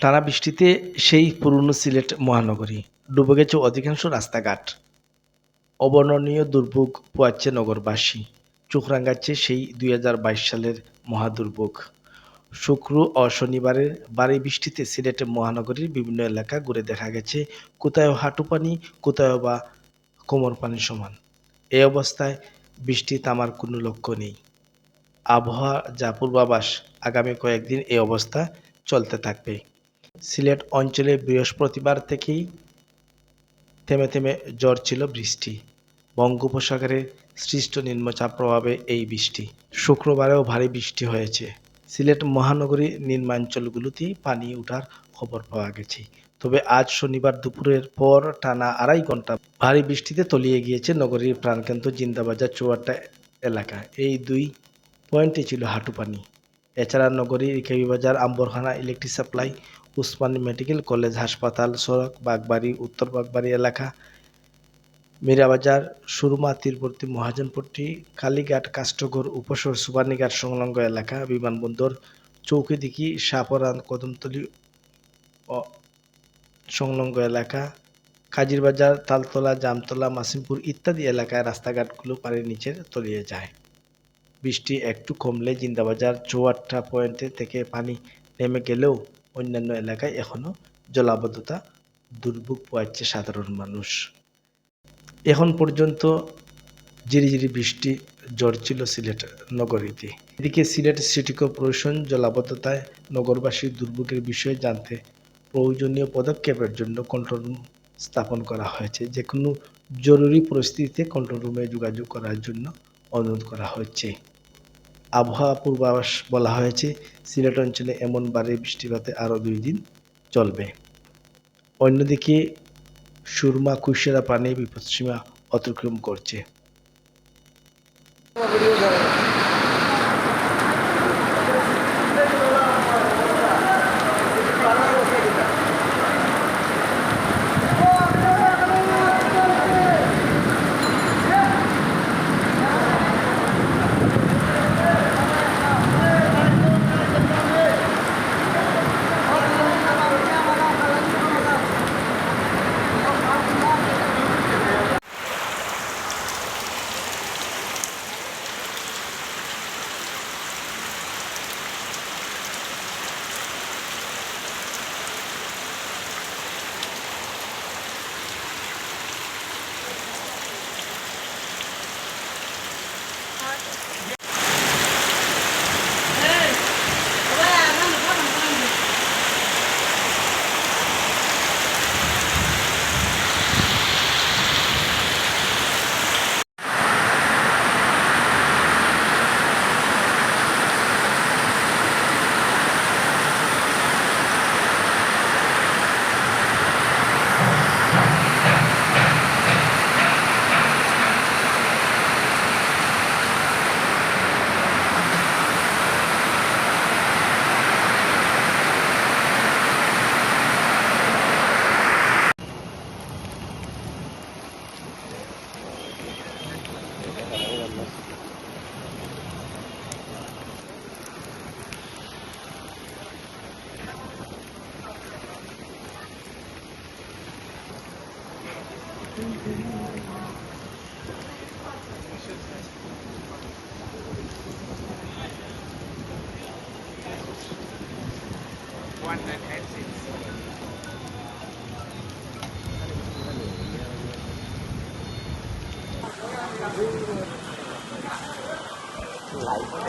টানা বৃষ্টিতে সেই পুরনো সিলেট মহানগরী ডুবে গেছে অধিকাংশ রাস্তাঘাট। অবর্ণনীয় দুর্ভোগ পোয়াচ্ছে নগরবাসী। চোখ রাঙাচ্ছে সেই দুই হাজার বাইশ সালের মহাদুর্ভোগ। শুক্র ও শনিবারের বাড়ি বৃষ্টিতে সিলেট মহানগরীর বিভিন্ন এলাকা ঘুরে দেখা গেছে কোথাও হাঁটু পানি কোথাও বা কোমর পানি সমান। এই অবস্থায় বৃষ্টি থামার কোনো লক্ষ্য নেই। আবহাওয়া যা পূর্বাভাস, আগামী কয়েকদিন এই অবস্থা চলতে থাকবে। সিলেট অঞ্চলে বৃহস্পতিবার থেকেই থেমে থেমে জ্বর ছিল বৃষ্টি। বঙ্গোপসাগরে সৃষ্ট নিম্নচাপ প্রভাবে এই বৃষ্টি। শুক্রবারেও ভারী বৃষ্টি হয়েছে। সিলেট মহানগরী নিম্নাঞ্চলগুলোতেই পানি ওঠার খবর পাওয়া গেছে। তবে আজ শনিবার দুপুরের পর টানা আড়াই ঘণ্টা ভারী বৃষ্টিতে তলিয়ে গিয়েছে নগরীর প্রাণকেন্দ্র জিন্দাবাজার চুয়াট্টা এলাকা। এই দুই পয়েন্টে ছিল হাঁটু পানি। এছাড়া নগরীর ইকেবি বাজার Ambarkhana electric supply Osmani medical college হাসপাতাল, সড়ক, বাগবাড়ি, উত্তর বাগবাড়ি এলাকা, মীরাবাজার, সুরমা, তীরবর্তী মহাজনপট্টি, কালীঘাট কাষ্টগর উপশহর সুবানীঘাট সংলগ্ন এলাকা, বিমানবন্দর চৌকিদিকি শাহপরান কদমতলী সংলগ্ন এলাকা, কাজিরবাজার, তালতলা, জামতলা, মাসিমপুর ইত্যাদি এলাকায় রাস্তাঘাটগুলো পানির নিচে তলিয়ে যায়। বৃষ্টি একটু কমলে জিন্দাবাজার চৌয়াট্টা পয়েন্টে থেকে পানি নেমে গেলেও অন্যান্য এলাকায় এখনও জলাবদ্ধতা দুর্ভোগ পোয়াচ্ছে সাধারণ মানুষ। এখন পর্যন্ত ঝিরিঝিরি বৃষ্টি ঝরছিল সিলেট নগরীতে। এদিকে সিলেট সিটি কর্পোরেশন জলাবদ্ধতায় নগরবাসীর দুর্ভোগের বিষয়ে জানতে প্রয়োজনীয় পদক্ষেপের জন্য কন্ট্রোল রুম স্থাপন করা হয়েছে। যে কোনো জরুরি পরিস্থিতিতে কন্ট্রোল রুমে যোগাযোগ করার জন্য অনুরোধ করা হচ্ছে। আবহাওয়া পূর্বাভাস বলা হয়েছে, সিলেট অঞ্চলে এমন বারে বৃষ্টিপাতে আরও দুই দিন চলবে। অন্যদিকে, সুরমা, কুশিয়ারা পানি বিপদসীমা অতিক্রম করছে। One and exit. Light,